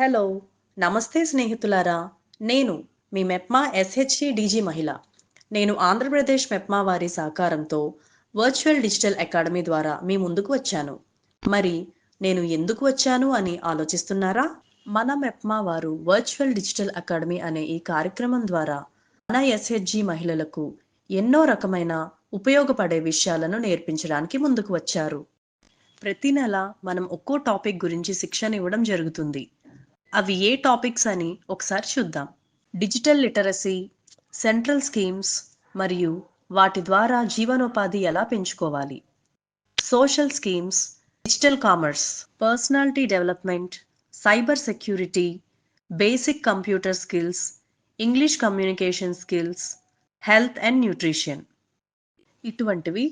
Hello నమస్తే స్నేహితులారా. నేను మీ మెప్మా ఎస్హెచ్సి డీజీ మహిళ. నేను ఆంధ్రప్రదేశ్ మెప్మా వారి సహకారంతో వర్చువల్ డిజిటల్ అకాడమీ ద్వారా మీ ముందుకు వచ్చాను. మరి నేను ఎందుకు వచ్చాను అని ఆలోచిస్తున్నారా? మన మెప్మా వారు వర్చువల్ డిజిటల్ అకాడమీ అనే ఈ కార్యక్రమం ద్వారా మన ఎస్హెచ్జి మహిళలకు ఎన్నో రకమైన ఉపయోగపడే విషయాలను నేర్పించడానికి ముందుకు వచ్చారు. ప్రతి నెల మనం ఒక్కో టాపిక్ గురించి శిక్షణ ఇవ్వడం జరుగుతుంది. అవి ఏ టాపిక్స్ అని ఒకసారి చూద్దాం. డిజిటల్ లిటరసీ సెంట్రల్ స్కీమ్స్ మరియు వాటి ద్వారా జీవనోపాధి ఎలా పెంచుకోవాలి? Social schemes digital commerce personality development cyber security basic computer skills English communication skills health and nutrition. ఇటువంటివి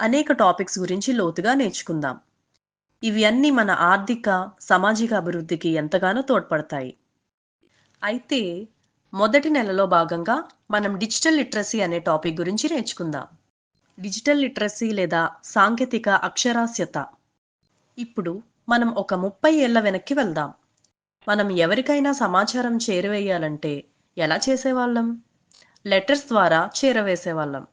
అనేక టాపిక్స్ గురించి లోతుగా నేర్చుకుందాం. ఇవి అన్నీ మన ఆర్థిక సామాజిక అభివృద్ధికి ఎంతగానో తోడ్పడతాయి. అయితే మొదటి నెలలో భాగంగా మనం డిజిటల్ లిటరసీ అనే టాపిక్ గురించి నేర్చుకుందాం. డిజిటల్ లిటరసీ లేదా సాంకేతిక అక్షరాస్యత. ఇప్పుడు మనం ఒక ముప్పై ఏళ్ళ వెనక్కి వెళ్దాం. మనం ఎవరికైనా సమాచారం చేరవేయాలంటే ఎలా చేసేవాళ్ళం? లెటర్స్ ద్వారా చేరవేసేవాళ్ళం.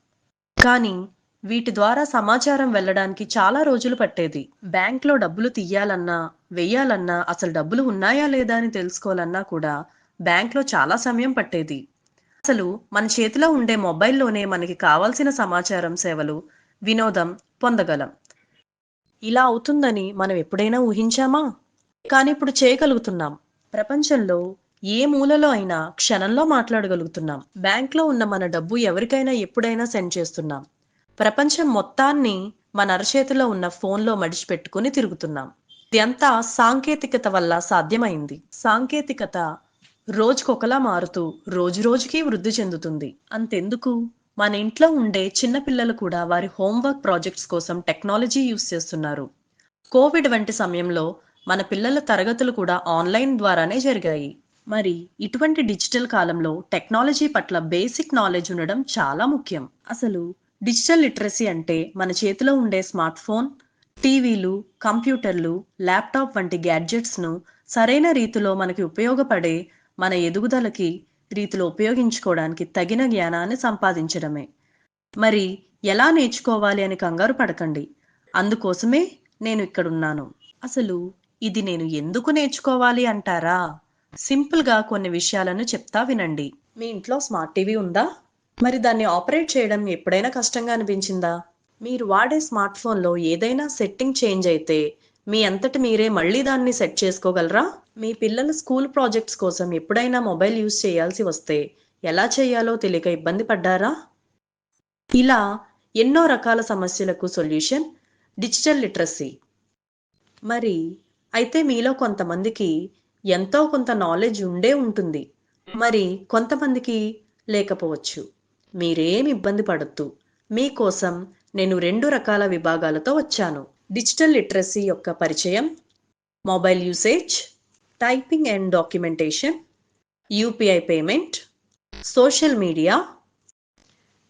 కానీ వీటి ద్వారా సమాచారం వెళ్ళడానికి చాలా రోజులు పట్టేది. బ్యాంక్లో డబ్బులు తీయాలన్నా వెయ్యాలన్నా అసలు డబ్బులు ఉన్నాయా లేదా అని తెలుసుకోవాలన్నా కూడా బ్యాంక్లో చాలా సమయం పట్టేది. అసలు మన చేతిలో ఉండే మొబైల్లోనే మనకి కావాల్సిన సమాచారం సేవలు వినోదం పొందగలం. ఇలా అవుతుందని మనం ఎప్పుడైనా ఊహించామా? కానీ ఇప్పుడు చేయగలుగుతున్నాం. ప్రపంచంలో ఏ మూలలో అయినా క్షణంలో మాట్లాడగలుగుతున్నాం. బ్యాంక్లో ఉన్న మన డబ్బు ఎవరికైనా ఎప్పుడైనా సెండ్ చేస్తున్నాం. ప్రపంచం మొత్తాన్ని మన అరచేతిలో ఉన్న ఫోన్లో మడిచిపెట్టుకుని తిరుగుతున్నాం. ఇదంతా సాంకేతికత వల్ల సాధ్యమైంది. సాంకేతికత రోజుకొకలా మారుతూ రోజు రోజుకి వృద్ధి చెందుతుంది. అంతెందుకు? మన ఇంట్లో ఉండే చిన్న పిల్లలు కూడా వారి హోంవర్క్ ప్రాజెక్ట్స్ కోసం టెక్నాలజీ యూస్ చేస్తున్నారు. కోవిడ్ వంటి సమయంలో మన పిల్లల తరగతులు కూడా ఆన్లైన్ ద్వారానే జరిగాయి. మరి ఇటువంటి డిజిటల్ కాలంలో టెక్నాలజీ పట్ల బేసిక్ నాలెడ్జ్ ఉండడం చాలా ముఖ్యం. అసలు డిజిటల్ లిటరసీ అంటే మన చేతిలో ఉండే స్మార్ట్ ఫోన్ టీవీలు కంప్యూటర్లు ల్యాప్టాప్ వంటి గ్యాడ్జెట్స్ను సరైన రీతిలో మనకి ఉపయోగపడే మన ఎదుగుదలకి రీతిలో ఉపయోగించుకోవడానికి తగిన జ్ఞానాన్ని సంపాదించడమే. మరి ఎలా నేర్చుకోవాలి అని కంగారు పడకండి. అందుకోసమే నేను ఇక్కడున్నాను. అసలు ఇది నేను ఎందుకు నేర్చుకోవాలి అంటారా? సింపుల్గా కొన్ని విషయాలను చెప్తా వినండి. మీ ఇంట్లో స్మార్ట్ టీవీ ఉందా? మరి దాన్ని ఆపరేట్ చేయడం ఎప్పుడైనా కష్టంగా అనిపించిందా? మీరు వాడే స్మార్ట్ ఫోన్లో ఏదైనా సెట్టింగ్ చేంజ్ అయితే మీ అంతటి మీరే మళ్ళీ దాన్ని సెట్ చేసుకోగలరా? మీ పిల్లల స్కూల్ ప్రాజెక్ట్స్ కోసం ఎప్పుడైనా మొబైల్ యూజ్ చేయాల్సి వస్తే ఎలా చేయాలో తెలియక ఇబ్బంది పడ్డారా? ఇలా ఎన్నో రకాల సమస్యలకు సొల్యూషన్ డిజిటల్ లిటరసీ. మరి అయితే మీలో కొంతమందికి ఎంతో కొంత నాలెడ్జ్ ఉండే ఉంటుంది. మరి కొంతమందికి లేకపోవచ్చు. మీరేం ఇబ్బంది పడద్దు. మీకోసం నేను రెండు రకాల విభాగాలతో వచ్చాను. డిజిటల్ లిటరసీ యొక్క పరిచయం mobile usage typing and documentation UPI payment social media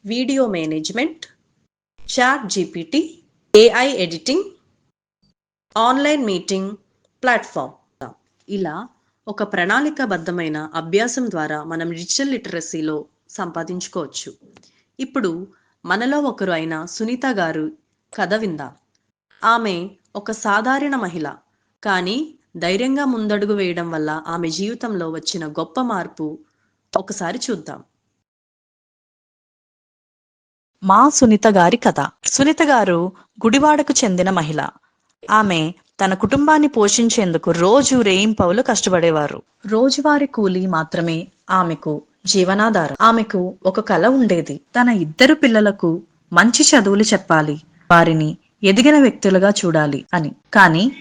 video management ChatGPT AI editing online meeting platform. ఇలా ఒక ప్రణాళికాబద్ధమైన అభ్యాసం ద్వారా మనం డిజిటల్ లిటరసీలో సంపాదించుకోవచ్చు. ఇప్పుడు మనలో ఒకరు అయిన సునీత గారు కథ విందాం. ఆమె ఒక సాధారణ మహిళ. కానీ ధైర్యంగా ముందడుగు వేయడం వల్ల ఆమె జీవితంలో వచ్చిన గొప్ప మార్పు ఒకసారి చూద్దాం. మా సునీత గారి కథ. సునీత గారు గుడివాడకు చెందిన మహిళ. ఆమె తన కుటుంబాన్ని పోషించేందుకు రోజు రేయింపవులు కష్టపడేవారు. రోజువారి కూలీ మాత్రమే ఆమెకు జీవనాధారం. ఆమెకు ఒక కల ఉండేది. తన ఇద్దరు పిల్లలకు మంచి చదువులు చెప్పాలి. వారిని ఎదిగిన వ్యక్తులుగా చూడాలి అని. కానీ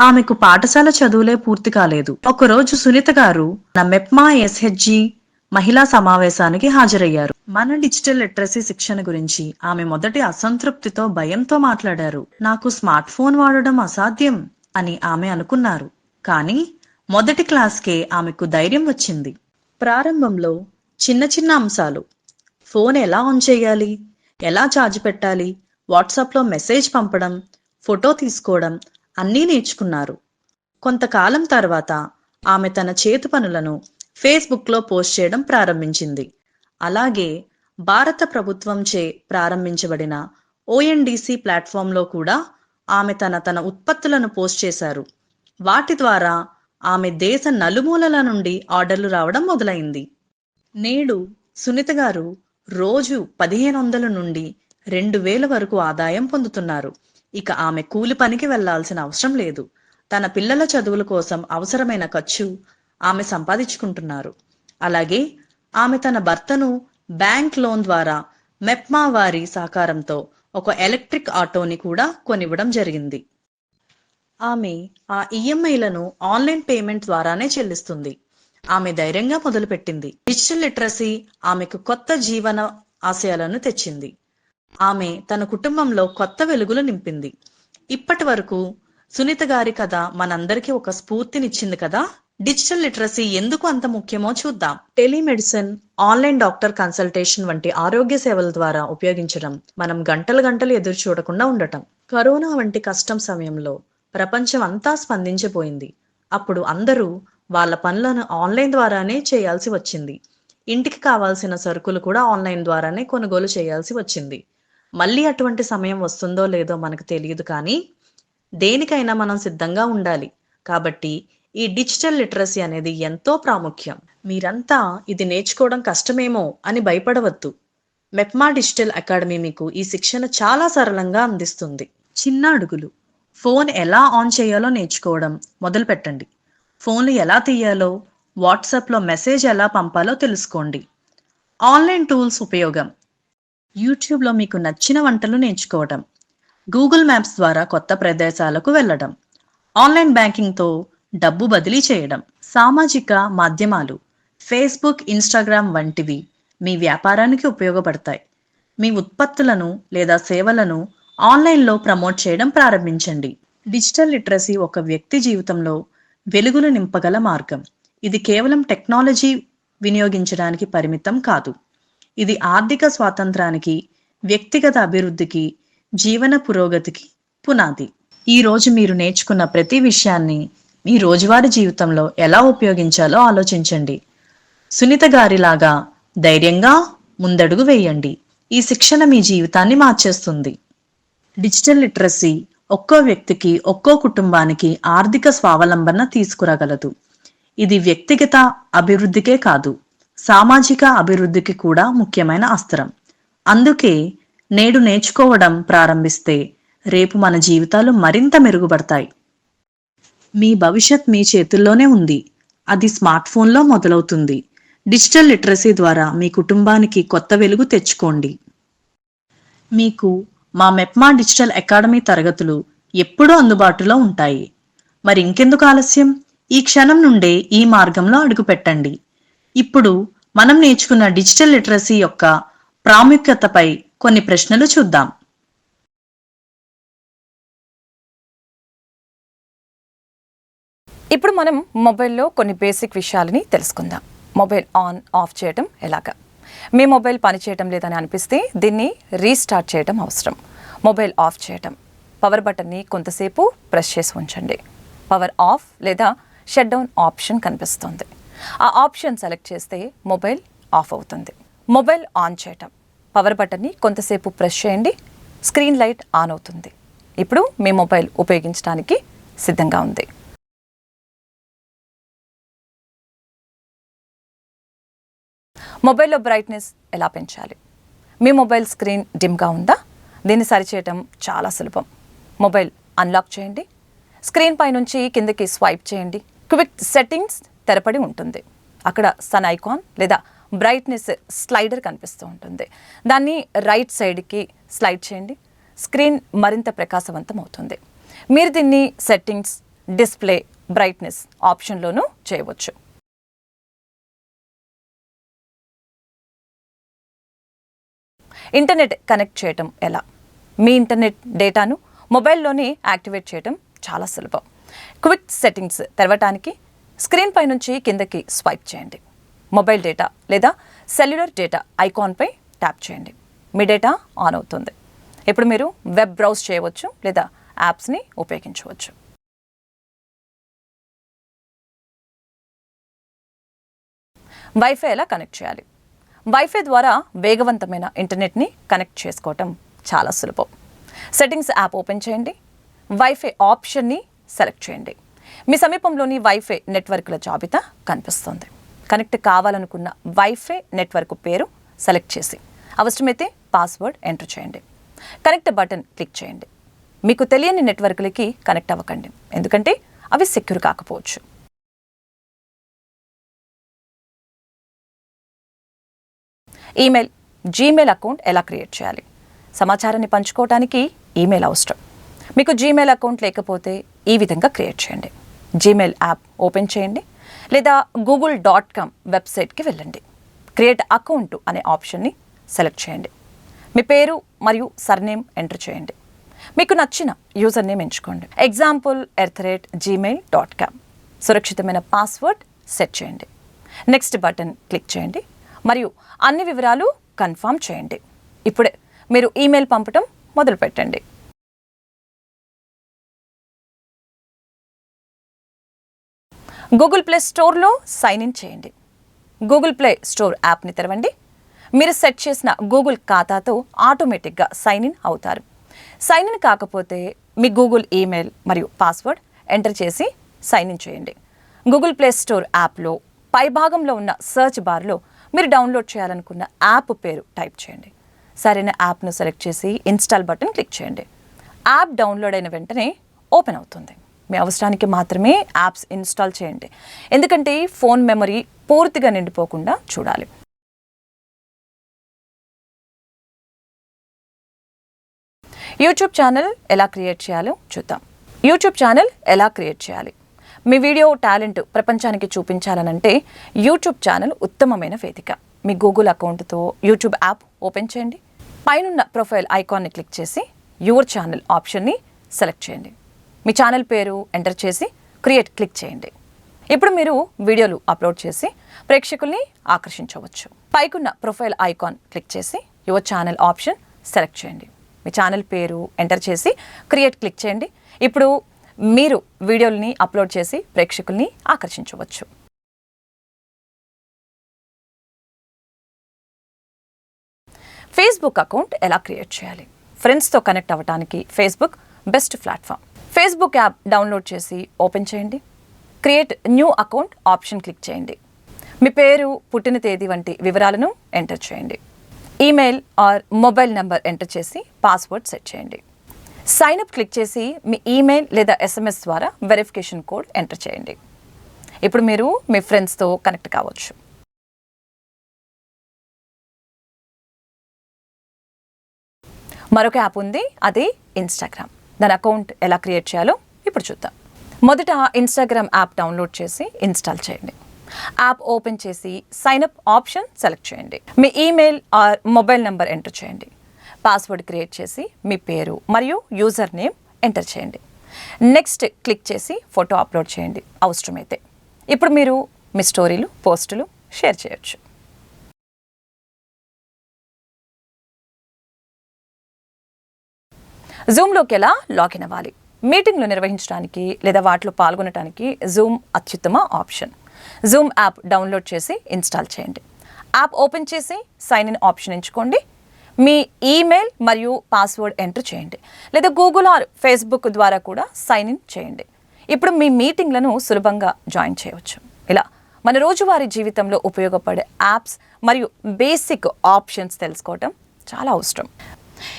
ఆమెకు పాఠశాల చదువులే పూర్తి కాలేదు. ఒకరోజు సునీత గారు నా మెప్మా ఎస్హెచ్జి మహిళా సమావేశానికి హాజరయ్యారు. మన డిజిటల్ లిటరసీ శిక్షణ గురించి ఆమె మొదటి అసంతృప్తితో భయంతో మాట్లాడారు. నాకు స్మార్ట్ ఫోన్ వాడడం అసాధ్యం అని ఆమె అనుకున్నారు. కానీ మొదటి క్లాస్కే ఆమెకు ధైర్యం వచ్చింది. ప్రారంభంలో చిన్న చిన్న అంశాలు. ఫోన్ ఎలా ఆన్ చేయాలి? ఎలా ఛార్జ్ పెట్టాలి? వాట్సాప్లో మెసేజ్ పంపడం ఫోటో తీసుకోవడం అన్నీ నేర్చుకున్నారు. కొంతకాలం తర్వాత ఆమె తన చేతి పనులను ఫేస్బుక్లో పోస్ట్ చేయడం ప్రారంభించింది. అలాగే భారత ప్రభుత్వంచే ప్రారంభించబడిన ఓఎన్డీసీ ప్లాట్ఫామ్లో కూడా ఆమె తన తన ఉత్పత్తులను పోస్ట్ చేశారు. వాటి ద్వారా ఆమె దేశ నలుమూలల నుండి ఆర్డర్లు రావడం మొదలైంది. నేడు సునీత గారు రోజు పదిహేను వందల నుండి రెండు వేల వరకు ఆదాయం పొందుతున్నారు. ఇక ఆమె కూలి పనికి వెళ్ళాల్సిన అవసరం లేదు. తన పిల్లల చదువుల కోసం అవసరమైన ఖర్చు ఆమె సంపాదించుకుంటున్నారు. అలాగే ఆమె తన భర్తను బ్యాంక్ లోన్ ద్వారా మెప్మా వారి సహకారంతో ఒక ఎలక్ట్రిక్ ఆటోని కూడా కొనివ్వడం జరిగింది. ఆమె ఆ ఈఎంఐలను ఆన్లైన్ పేమెంట్ ద్వారానే చెల్లిస్తుంది. ఆమె ధైర్యంగా మొదలుపెట్టింది. డిజిటల్ లిటరసీ ఆమెకు కొత్త జీవన ఆశయాలను తెచ్చింది. ఆమె తన కుటుంబంలో కొత్త వెలుగులు నింపింది. ఇప్పటి వరకు సునీత గారి కథ మనందరికీ ఒక స్ఫూర్తినిచ్చింది కదా? డిజిటల్ లిటరసీ ఎందుకు అంత ముఖ్యమో చూద్దాం. టెలిమెడిసిన్ ఆన్లైన్ డాక్టర్ కన్సల్టేషన్ వంటి ఆరోగ్య సేవల ద్వారా ఉపయోగించడం మనం గంటలు గంటలు ఎదురు చూడకుండా ఉండటం. కరోనా వంటి కష్టం సమయంలో ప్రపంచం అంతా స్పందించిపోయింది అప్పుడు అందరూ వాళ్ళ పనులను ఆన్లైన్ ద్వారానే చేయాల్సి వచ్చింది. ఇంటికి కావాల్సిన సరుకులు కూడా ఆన్లైన్ ద్వారానే కొనుగోలు చేయాల్సి వచ్చింది. మళ్ళీ అటువంటి సమయం వస్తుందో లేదో మనకు తెలియదు కానీ దేనికైనా మనం సిద్ధంగా ఉండాలి. కాబట్టి ఈ డిజిటల్ లిటరసీ అనేది ఎంతో ప్రాముఖ్యం. మీరంతా ఇది నేర్చుకోవడం కష్టమేమో అని భయపడవద్దు. మెప్మా డిజిటల్ అకాడమీ మీకు ఈ శిక్షణ చాలా సరళంగా అందిస్తుంది. చిన్న అడుగులు. ఫోన్ ఎలా ఆన్ చేయాలో నేర్చుకోవడం మొదలు పెట్టండి ఫోన్లు ఎలా తీయాలో వాట్సాప్లో మెసేజ్ ఎలా పంపాలో తెలుసుకోండి. ఆన్లైన్ టూల్స్ ఉపయోగం. యూట్యూబ్లో మీకు నచ్చిన వంటలు నేర్చుకోవడం గూగుల్ మ్యాప్స్ ద్వారా కొత్త ప్రదేశాలకు వెళ్ళడం. ఆన్లైన్ బ్యాంకింగ్తో డబ్బు బదిలీ చేయడం. సామాజిక మాధ్యమాలు ఫేస్బుక్ ఇన్స్టాగ్రామ్ వంటివి మీ వ్యాపారానికి ఉపయోగపడతాయి. మీ ఉత్పత్తులను లేదా సేవలను ఆన్లైన్లో ప్రమోట్ చేయడం ప్రారంభించండి. డిజిటల్ లిటరసీ ఒక వ్యక్తి జీవితంలో వెలుగులు నింపగల మార్గం. ఇది కేవలం టెక్నాలజీ వినియోగించడానికి పరిమితం కాదు. ఇది ఆర్థిక స్వాతంత్రానికి వ్యక్తిగత అభివృద్ధికి జీవన పురోగతికి పునాది. ఈ రోజు మీరు నేర్చుకున్న ప్రతి విషయాన్ని మీ రోజువారీ జీవితంలో ఎలా ఉపయోగించాలో ఆలోచించండి. సునీత గారిలాగా ధైర్యంగా ముందడుగు వేయండి. ఈ శిక్షణ మీ జీవితాన్ని మార్చేస్తుంది. డిజిటల్ లిటరసీ ఒక్కో వ్యక్తికి ఒక్కో కుటుంబానికి ఆర్థిక స్వావలంబన తీసుకురాగలదు. ఇది వ్యక్తిగత అభివృద్ధికే కాదు సామాజిక అభివృద్ధికి కూడా ముఖ్యమైన అస్త్రం. అందుకే నేడు నేర్చుకోవడం ప్రారంభిస్తే రేపు మన జీవితాలు మరింత మెరుగుపడతాయి. మీ భవిష్యత్ మీ చేతుల్లోనే ఉంది. అది స్మార్ట్ ఫోన్లో మొదలవుతుంది. డిజిటల్ లిటరసీ ద్వారా మీ కుటుంబానికి కొత్త వెలుగు తెచ్చుకోండి. మీకు మా మెప్మా డిజిటల్ అకాడమీ తరగతులు ఎప్పుడూ అందుబాటులో ఉంటాయి. మరి ఇంకెందుకు ఆలస్యం? ఈ క్షణం నుండే ఈ మార్గంలో అడుగుపెట్టండి. ఇప్పుడు మనం నేర్చుకున్న డిజిటల్ లిటరసీ యొక్క ప్రాముఖ్యతపై కొన్ని ప్రశ్నలు చూద్దాం. ఇప్పుడు మనం మొబైల్లో కొన్ని బేసిక్ విషయాలని తెలుసుకుందాం. మొబైల్ ఆన్ ఆఫ్ చేయడం ఎలాగా? మీ మొబైల్ పనిచేయటం లేదని అనిపిస్తే దీన్ని రీస్టార్ట్ చేయడం అవసరం. మొబైల్ ఆఫ్ చేయటం. పవర్ బటన్ని కొంతసేపు ప్రెస్ చేసి ఉంచండి. పవర్ ఆఫ్ లేదా షట్ డౌన్ ఆప్షన్ కనిపిస్తుంది. ఆ ఆప్షన్ సెలెక్ట్ చేస్తే మొబైల్ ఆఫ్ అవుతుంది. మొబైల్ ఆన్ చేయటం. పవర్ బటన్ని కొంతసేపు ప్రెస్ చేయండి. స్క్రీన్ లైట్ ఆన్ అవుతుంది. ఇప్పుడు మీ మొబైల్ ఉపయోగించడానికి సిద్ధంగా ఉంది. మొబైల్లో బ్రైట్నెస్ ఎలా పెంచాలి? మీ మొబైల్ స్క్రీన్ డిమ్గా ఉందా? దీన్ని సరిచేయటం చాలా సులభం. మొబైల్ అన్లాక్ చేయండి. స్క్రీన్ పై నుంచి కిందకి స్వైప్ చేయండి. క్విక్ సెట్టింగ్స్ తెరపడి ఉంటుంది. అక్కడ సన్ ఐకాన్ లేదా బ్రైట్నెస్ స్లైడర్ కనిపిస్తూ ఉంటుంది. దాన్ని రైట్ సైడ్కి స్లైడ్ చేయండి. స్క్రీన్ మరింత ప్రకాశవంతం అవుతుంది. మీరు దీన్ని సెట్టింగ్స్ డిస్ప్లే బ్రైట్నెస్ ఆప్షన్లోనూ చేయవచ్చు. ఇంటర్నెట్ కనెక్ట్ చేయటం ఎలా? మీ ఇంటర్నెట్ డేటాను మొబైల్లోనే యాక్టివేట్ చేయటం చాలా సులభం. క్విక్ సెట్టింగ్స్ తెరవటానికి స్క్రీన్ పై నుంచి కిందకి స్వైప్ చేయండి. మొబైల్ డేటా లేదా సెల్యులర్ డేటా ఐకాన్పై ట్యాప్ చేయండి. మీ డేటా ఆన్ అవుతుంది. ఇప్పుడు మీరు వెబ్ బ్రౌజ్ చేయవచ్చు లేదా యాప్స్ని ఉపయోగించవచ్చు. వైఫై ఎలా కనెక్ట్ చేయాలి? వైఫై ద్వారా వేగవంతమైన ఇంటర్నెట్ని కనెక్ట్ చేసుకోవటం చాలా సులభం. సెట్టింగ్స్ యాప్ ఓపెన్ చేయండి. వైఫై ఆప్షన్ని సెలెక్ట్ చేయండి. మీ సమీపంలోని వైఫై నెట్వర్క్ల జాబితా కనిపిస్తుంది. కనెక్ట్ కావాలనుకున్న వైఫై నెట్వర్క్ పేరు సెలెక్ట్ చేసి అవసరమైతే పాస్వర్డ్ ఎంటర్ చేయండి. కనెక్ట్ బటన్ క్లిక్ చేయండి. మీకు తెలియని నెట్వర్క్లకి కనెక్ట్ అవ్వకండి. ఎందుకంటే అవి సెక్యూర్ కాకపోవచ్చు. ఈమెయిల్ జీమెయిల్ అకౌంట్ ఎలా క్రియేట్ చేయాలి? సమాచారాన్ని పంచుకోవడానికి ఈమెయిల్ అవసరం. మీకు జీమెయిల్ అకౌంట్ లేకపోతే ఈ విధంగా క్రియేట్ చేయండి. జీమెయిల్ యాప్ ఓపెన్ చేయండి లేదా గూగుల్ డాట్ కామ్ వెబ్సైట్కి వెళ్ళండి. క్రియేట్ అకౌంట్ అనే ఆప్షన్ని సెలెక్ట్ చేయండి. మీ పేరు మరియు సర్నేమ్ ఎంటర్ చేయండి. మీకు నచ్చిన యూజర్ నేమ్ ఎంచుకోండి. Example earth rate Gmail dot com. సురక్షితమైన పాస్వర్డ్ సెట్ చేయండి. నెక్స్ట్ బటన్ క్లిక్ చేయండి. మరియు అన్ని వివరాలు కన్ఫామ్ చేయండి. ఇప్పుడే మీరు ఈమెయిల్ పంపటం మొదలుపెట్టండి. గూగుల్ ప్లే స్టోర్లో సైన్ ఇన్ చేయండి. గూగుల్ ప్లే స్టోర్ యాప్ని తెరవండి. మీరు సెట్ చేసిన గూగుల్ ఖాతాతో ఆటోమేటిక్గా సైన్ ఇన్ అవుతారు. సైన్ ఇన్ కాకపోతే మీ గూగుల్ ఈమెయిల్ మరియు పాస్వర్డ్ ఎంటర్ చేసి సైన్ ఇన్ చేయండి. గూగుల్ ప్లే స్టోర్ యాప్లో పైభాగంలో ఉన్న సర్చ్ బార్లో మీరు డౌన్లోడ్ చేయాలనుకున్న యాప్ పేరు టైప్ చేయండి. సరైన యాప్ను సెలెక్ట్ చేసి ఇన్స్టాల్ బటన్ క్లిక్ చేయండి. యాప్ డౌన్లోడ్ అయిన వెంటనే ఓపెన్ అవుతుంది. మీ అవసరానికి మాత్రమే యాప్స్ ఇన్స్టాల్ చేయండి. ఎందుకంటే ఫోన్ మెమరీ పూర్తిగా నిండిపోకుండా చూడాలి. యూట్యూబ్ ఛానల్ ఎలా క్రియేట్ చేయాలో చూద్దాం. యూట్యూబ్ ఛానల్ ఎలా క్రియేట్ చేయాలి? మీ వీడియో టాలెంట్ ప్రపంచానికి చూపించాలనంటే యూట్యూబ్ ఛానల్ ఉత్తమమైన వేదిక. మీ గూగుల్ అకౌంట్తో యూట్యూబ్ యాప్ ఓపెన్ చేయండి. పైనున్న ప్రొఫైల్ ఐకాన్ని క్లిక్ చేసి యువర్ ఛానల్ ఆప్షన్ని సెలెక్ట్ చేయండి. మీ ఛానల్ పేరు ఎంటర్ చేసి క్రియేట్ క్లిక్ చేయండి. ఇప్పుడు మీరు వీడియోలు అప్లోడ్ చేసి ప్రేక్షకుల్ని ఆకర్షించవచ్చు. పైకున్న ప్రొఫైల్ ఐకాన్ క్లిక్ చేసి యువర్ ఛానల్ ఆప్షన్ సెలెక్ట్ చేయండి. మీ ఛానల్ పేరు ఎంటర్ చేసి క్రియేట్ క్లిక్ చేయండి. ఇప్పుడు మీరు వీడియోల్ని అప్లోడ్ చేసి ప్రేక్షకుల్ని ఆకర్షించవచ్చు. ఫేస్బుక్ అకౌంట్ ఎలా క్రియేట్ చేయాలి? ఫ్రెండ్స్తో కనెక్ట్ అవ్వడానికి Facebook best platform. Facebook app download చేసి ఓపెన్ చేయండి. Create new account option click చేయండి. మీ పేరు పుట్టిన తేదీ వంటి వివరాలను ఎంటర్ చేయండి. Email or mobile number enter చేసి పాస్వర్డ్ సెట్ చేయండి. సైన్ అప్ క్లిక్ చేసి మీ ఈమెయిల్ లేదా ఎస్ఎంఎస్ ద్వారా వెరిఫికేషన్ కోడ్ ఎంటర్ చేయండి. ఇప్పుడు మీరు మీ ఫ్రెండ్స్తో కనెక్ట్ కావచ్చు. మరొక యాప్ ఉంది అది ఇన్స్టాగ్రామ్ దాని అకౌంట్ ఎలా క్రియేట్ చేయాలో ఇప్పుడు చూద్దాం. మొదట ఇన్స్టాగ్రామ్ యాప్ డౌన్లోడ్ చేసి ఇన్స్టాల్ చేయండి. యాప్ ఓపెన్ చేసి సైన్ అప్ ఆప్షన్ సెలెక్ట్ చేయండి. మీ email or mobile number enter చేయండి. పాస్వర్డ్ క్రియేట్ చేసి మీ పేరు మరియు యూజర్ నేమ్ ఎంటర్ చేయండి. నెక్స్ట్ క్లిక్ చేసి ఫోటో అప్లోడ్ చేయండి. అవసరమైతే ఇప్పుడు మీరు మీ స్టోరీలు పోస్టులు షేర్ చేయొచ్చు. జూమ్లోకి ఎలా లాగిన్ అవ్వాలి? మీటింగ్లు నిర్వహించడానికి లేదా వాటిలో పాల్గొనడానికి జూమ్ అత్యుత్తమ ఆప్షన్ జూమ్ యాప్ డౌన్లోడ్ చేసి ఇన్స్టాల్ చేయండి. యాప్ ఓపెన్ చేసి సైన్ ఇన్ ఆప్షన్ ఎంచుకోండి. మీ ఈమెయిల్ మరియు పాస్వర్డ్ ఎంటర్ చేయండి. లేదా గూగుల్ ఆర్ ఫేస్బుక్ ద్వారా కూడా సైన్ ఇన్ చేయండి. ఇప్పుడు మీ మీటింగ్లను సులభంగా జాయిన్ చేయవచ్చు. ఇలా మన రోజువారీ జీవితంలో ఉపయోగపడే యాప్స్ మరియు బేసిక్ ఆప్షన్స్ తెలుసుకోవటం చాలా అవసరం.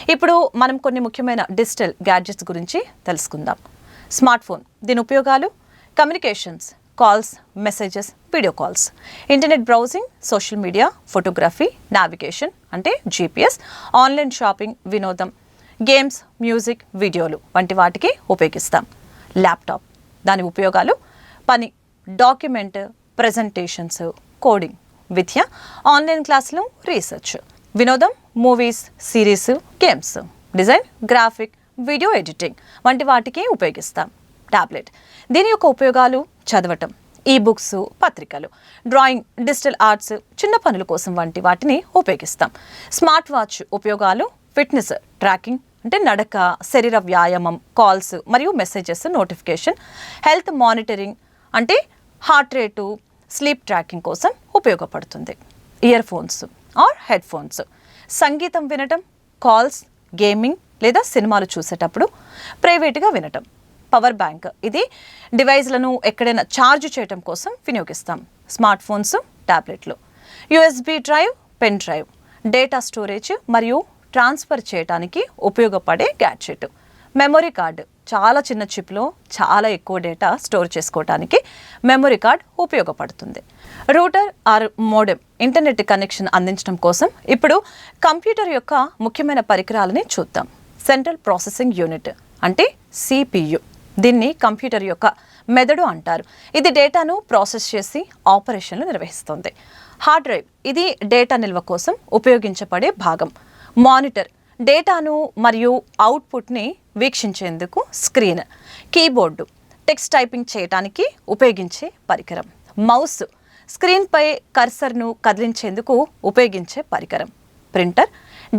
ఇప్పుడు మనం కొన్ని ముఖ్యమైన డిజిటల్ గ్యాడ్జెట్స్ గురించి తెలుసుకుందాం. స్మార్ట్ ఫోన్ దీని ఉపయోగాలు communications calls messages video calls. Internet browsing social media photography navigation అంటే జీపీఎస్ ఆన్లైన్ షాపింగ్ వినోదం గేమ్స్ మ్యూజిక్ వీడియోలు వంటి వాటికి ఉపయోగిస్తాం. ల్యాప్టాప్. దాని ఉపయోగాలు పని డాక్యుమెంట్ ప్రజెంటేషన్స్ కోడింగ్ విద్య ఆన్లైన్ క్లాసులు రీసెర్చ్ వినోదం movies series games design graphic video editing వంటి వాటికి ఉపయోగిస్తాం. టాబ్లెట్. దీని యొక్క ఉపయోగాలు చదవటం ఈ బుక్స్ పత్రికలు డ్రాయింగ్ డిజిటల్ ఆర్ట్స్ చిన్న పనుల కోసం వంటి వాటిని ఉపయోగిస్తాం. స్మార్ట్ వాచ్ ఉపయోగాలు ఫిట్నెస్ ట్రాకింగ్ అంటే నడక శరీర వ్యాయామం కాల్స్ మరియు మెసేజెస్ నోటిఫికేషన్ హెల్త్ మానిటరింగ్ అంటే హార్ట్ రేటు స్లీప్ ట్రాకింగ్ కోసం ఉపయోగపడుతుంది. Earphones or headphones. సంగీతం వినటం కాల్స్ గేమింగ్ లేదా సినిమాలు చూసేటప్పుడు ప్రైవేట్గా వినటం. Power bank. ఇది డివైజ్లను ఎక్కడైనా ఛార్జ్ చేయటం కోసం వినియోగిస్తాం. స్మార్ట్ ఫోన్స్ ట్యాబ్లెట్లు USB drive pen drive. Data storage మరియు ట్రాన్స్ఫర్ చేయడానికి ఉపయోగపడే గ్యాడ్జెట్ మెమొరీ కార్డు. చాలా చిన్న చిప్లో చాలా ఎక్కువ డేటా స్టోర్ చేసుకోవడానికి మెమొరీ కార్డ్ ఉపయోగపడుతుంది. Router or modem. Internet connection అందించడం కోసం ఇప్పుడు కంప్యూటర్ యొక్క ముఖ్యమైన పరికరాలని చూద్దాం. సెంట్రల్ ప్రాసెసింగ్ యూనిట్ అంటే సిపియు దీన్ని కంప్యూటర్ యొక్క మెదడు అంటారు. ఇది డేటాను ప్రాసెస్ చేసి ఆపరేషన్లు నిర్వహిస్తుంది. హార్డ్ డ్రైవ్ ఇది డేటా నిల్వ కోసం ఉపయోగించబడే భాగం. మానిటర్ డేటాను మరియు అవుట్పుట్ని వీక్షించేందుకు స్క్రీన్ కీబోర్డు టెక్స్ట్ టైపింగ్ చేయడానికి ఉపయోగించే పరికరం. మౌస్ స్క్రీన్పై కర్సర్ను కదిలించేందుకు ఉపయోగించే పరికరం. ప్రింటర్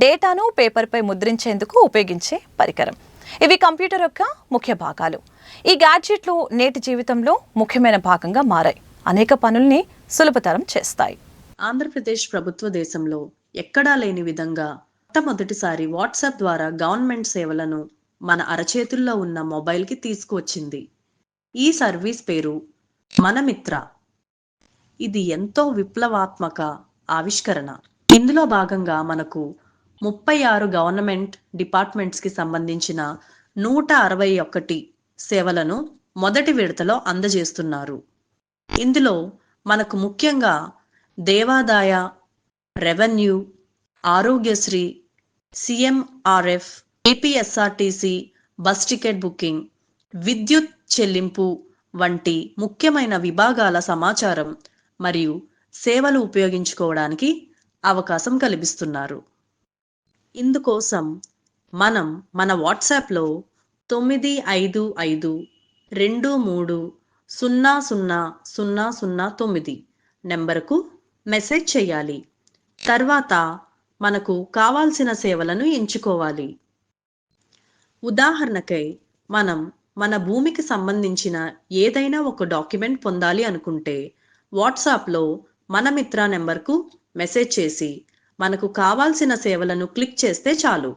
డేటాను పేపర్పై ముద్రించేందుకు ఉపయోగించే పరికరం. ఇవి కంప్యూటర్ యొక్క ముఖ్య భాగాలు. ఈ గ్యాడ్జెట్లు నేటి జీవితంలో ముఖ్యమైన భాగంగా మారాయి. అనేక పనుల్ని సులభతరం చేస్తాయి. ఆంధ్రప్రదేశ్ ప్రభుత్వ దేశంలో ఎక్కడా లేని విధంగా మొట్టమొదటిసారి వాట్సాప్ ద్వారా గవర్నమెంట్ సేవలను మన అరచేతుల్లో ఉన్న మొబైల్కి తీసుకువచ్చింది. ఈ సర్వీస్ పేరు మనమిత్ర. ఇది ఎంతో విప్లవాత్మక ఆవిష్కరణ. ఇందులో భాగంగా మనకు ముప్పై ఆరు గవర్నమెంట్ డిపార్ట్మెంట్స్కి సంబంధించిన నూట అరవై ఒకటి సేవలను మొదటి విడతలో అందజేస్తున్నారు. ఇందులో మనకు ముఖ్యంగా దేవాదాయ revenue Aarogyasri CMRF APSRTC bus ticket booking విద్యుత్ చెల్లింపు వంటి ముఖ్యమైన విభాగాల సమాచారం మరియు సేవలు ఉపయోగించుకోవడానికి అవకాశం కల్పిస్తున్నారు. ఇందుకోసం మనం మన వాట్సాప్లో తొమ్మిది ఐదు ఐదు రెండు మూడు సున్నా సున్నా సున్నా సున్నా తొమ్మిది నెంబర్కు మెసేజ్ చేయాలి. తర్వాత మనకు కావాల్సిన సేవలను ఎంచుకోవాలి. ఉదాహరణకై మనం మన భూమికి సంబంధించిన ఏదైనా ఒక డాక్యుమెంట్ పొందాలి అనుకుంటే వాట్సాప్లో మన మిత్ర నెంబర్కు మెసేజ్ చేసి మనకు కావాల్సిన సేవలను క్లిక్ చేస్తే చాలు.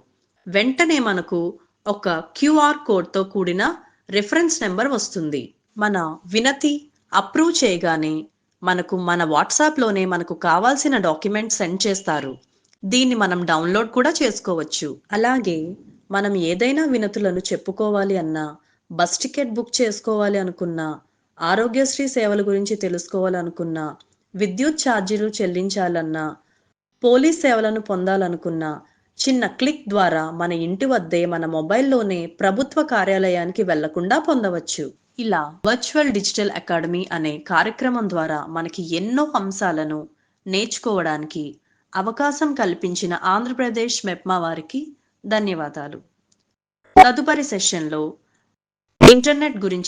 వెంటనే మనకు ఒక క్యూఆర్ కోడ్తో కూడిన రిఫరెన్స్ నెంబర్ వస్తుంది. మన వినతి అప్రూవ్ చేయగానే మనకు మన వాట్సాప్లోనే మనకు కావాల్సిన డాక్యుమెంట్ సెండ్ చేస్తారు. దీన్ని మనం డౌన్లోడ్ కూడా చేసుకోవచ్చు. అలాగే మనం ఏదైనా వినతులను చెప్పుకోవాలి అన్నా బస్ టికెట్ బుక్ చేసుకోవాలి అనుకున్నా ఆరోగ్యశ్రీ సేవల గురించి తెలుసుకోవాలనుకున్నా విద్యుత్ ఛార్జీలు చెల్లించాలన్నా పోలీస్ సేవలను పొందాలనుకున్నా చిన్న క్లిక్ ద్వారా మన ఇంటి వద్దే మన మొబైల్లోనే ప్రభుత్వ కార్యాలయానికి వెళ్ళకుండా పొందవచ్చు. ఇలా వర్చువల్ డిజిటల్ అకాడమీ అనే కార్యక్రమం ద్వారా మనకి ఎన్నో అంశాలను నేర్చుకోవడానికి అవకాశం కల్పించిన ఆంధ్రప్రదేశ్ మెప్మా వారికి ధన్యవాదాలు. తదుపరి సెషన్లో ఇంటర్నెట్ గురించి